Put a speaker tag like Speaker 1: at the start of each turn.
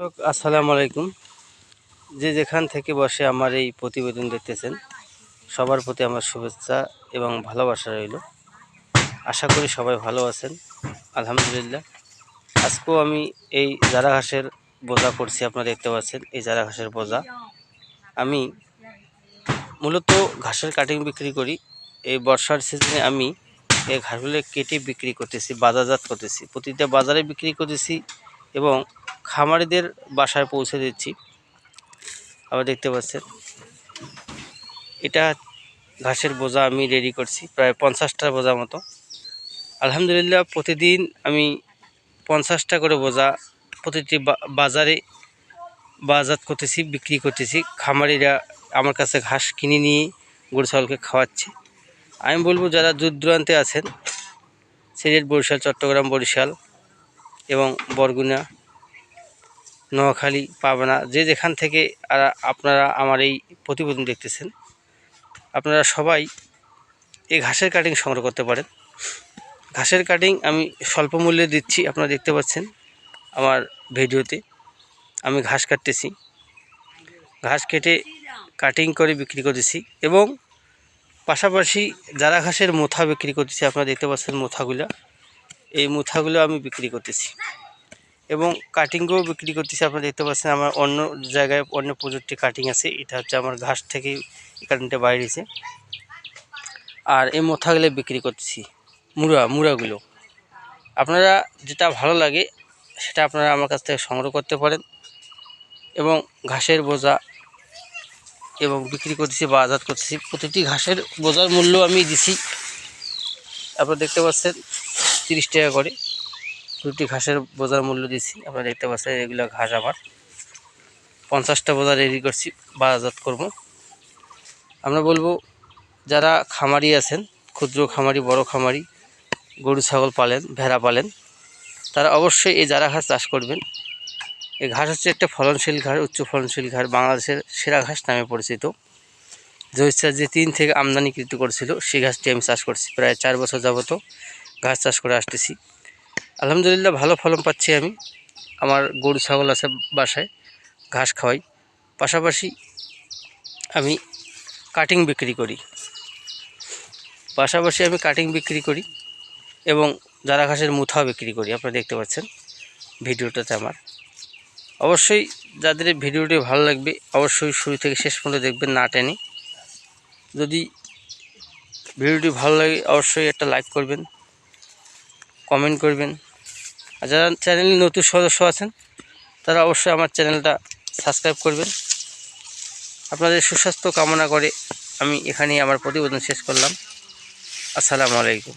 Speaker 1: আসসালামু আলাইকুম। যে যেখান থেকে বসে আমার এই প্রতিবেদন দেখতেছেন, সবার প্রতি আমার শুভেচ্ছা এবং ভালোবাসা রইল। আশা করি সবাই ভালো আছেন, আলহামদুলিল্লাহ। আজকেও আমি এই জারা ঘাসের বোঝা করছি, আপনারা দেখতে পাচ্ছেন এই জারা ঘাসের বোঝা। আমি মূলত ঘাসের কাটিং বিক্রি করি। এই বর্ষার সিজনে আমি এই ঘাসগুলো কেটে বিক্রি করতেছি, বাজারজাত করতেছি। প্রতিটা বাজারে বিক্রি করতেছি এবং খামারিদের বাসায় পৌঁছে দিচ্ছি। আবার দেখতে পাচ্ছেন, এটা ঘাসের বোঝা আমি রেডি করছি, প্রায় পঞ্চাশটা বোঝা মতো। আলহামদুলিল্লাহ প্রতিদিন আমি পঞ্চাশটা করে বোঝা প্রতিটি বাজারে বাজার করতেছি, বিক্রি করতেছি। খামারিরা আমার কাছে ঘাস কিনে নিয়ে গরু ছাগলকে খাওয়াচ্ছে। আমি বলব, যারা দূর দূরান্তে আছেন, সিলেট বরিশাল, চট্টগ্রাম বরিশাল এবং বরগুনা, নোয়াখালী, পাবনা, যে যেখান থেকে আপনারা আমার এই প্রতিবেদন দেখতেছেন, আপনারা সবাই এই ঘাসের কাটিং সংগ্রহ করতে পারেন। ঘাসের কাটিং আমি স্বল্প মূল্যে দিচ্ছি, আপনারা দেখতে পাচ্ছেন আমার ভিডিওতে। আমি ঘাস কাটতেছি। ঘাস কেটে কাটিং করে বিক্রি করতেছি এবং পাশাপাশি যারা ঘাসের মোথা বিক্রি করতেছি, আপনারা দেখতে পাচ্ছেন মোথাগুলা। এই মুথাগুলো আমি বিক্রি করতেছি। এবং কাটিংও বিক্রি করতেছি, আপনারা দেখতে পাচ্ছেন আমার অন্য জায়গায় অন্য প্রযুক্তি কাটিং আছে। এটা হচ্ছে আমার ঘাস থেকে কাটিংটা বাইরেছে আর এই মোথাগুলো বিক্রি করতেছি, মুড়া, মুড়াগুলো। আপনারা যেটা ভালো লাগে, সেটা আপনারা আমার কাছ থেকে সংগ্রহ করতে পারেন। এবং ঘাসের বোঝা এবং বিক্রি করতেছি বা আজাদ করতেছি। প্রতিটি ঘাসের বোঝার মূল্য আমি দিছি। আপনারা দেখতে পাচ্ছেন তিরিশ টাকা করে। দুটি ঘাসের বোঝার মূল্য দিচ্ছি আপনারা দেখতে পাচ্ছেন এগুলো ঘাস আমার। পঞ্চাশটা বোঝা রেডি করছি বাজাত করব। আমরা বলব, যারা খামারি আছেন, ক্ষুদ্র খামারি, বড় খামারি, গরু, ছাগল পালেন, ভেড়া পালেন, তারা অবশ্যই এই জারা ঘাস চাষ করবেন। এই ঘাস হচ্ছে একটা ফলনশীল ঘাস, উচ্চ ফলনশীল ঘাস, বাংলাদেশের সেরা ঘাস নামে পরিচিত। জয়িষ্ঠা যে তিন থেকে আমদানিকৃত করেছিল, সেই ঘাসটি আমি চাষ করছি। প্রায় চার বছর যাবত ঘাস চাষ করে আসতেছি। আলহামদুলিল্লাহ ভালো ফলন পাচ্ছি আমি। আমার গরু, ছাগল আছে বাসায়, ঘাস খাওয়াই। পাশাপাশি আমি কাটিং বিক্রি করি। পাশাপাশি আমি কাটিং বিক্রি করি এবং যারা ঘাসের মুথাও বিক্রি করি, আপনারা দেখতে পাচ্ছেন ভিডিওটাতে আমার। অবশ্যই যাদের ভিডিওটি ভালো লাগবে, অবশ্যই শুরু থেকে শেষ পর্যন্ত দেখবেন না টেনে। যদি ভিডিওটি ভালো লাগে, অবশ্যই একটা লাইক করবেন। কমেন্ট করবেন। আর যারা চ্যানেলে নতুন সদস্য আছেন, তারা অবশ্যই আমার চ্যানেলটা সাবস্ক্রাইব করবেন। আপনাদের সুস্বাস্থ্য কামনা করে আমি এখানেই আমার প্রতিবেদন শেষ করলাম। আসসালামু আলাইকুম।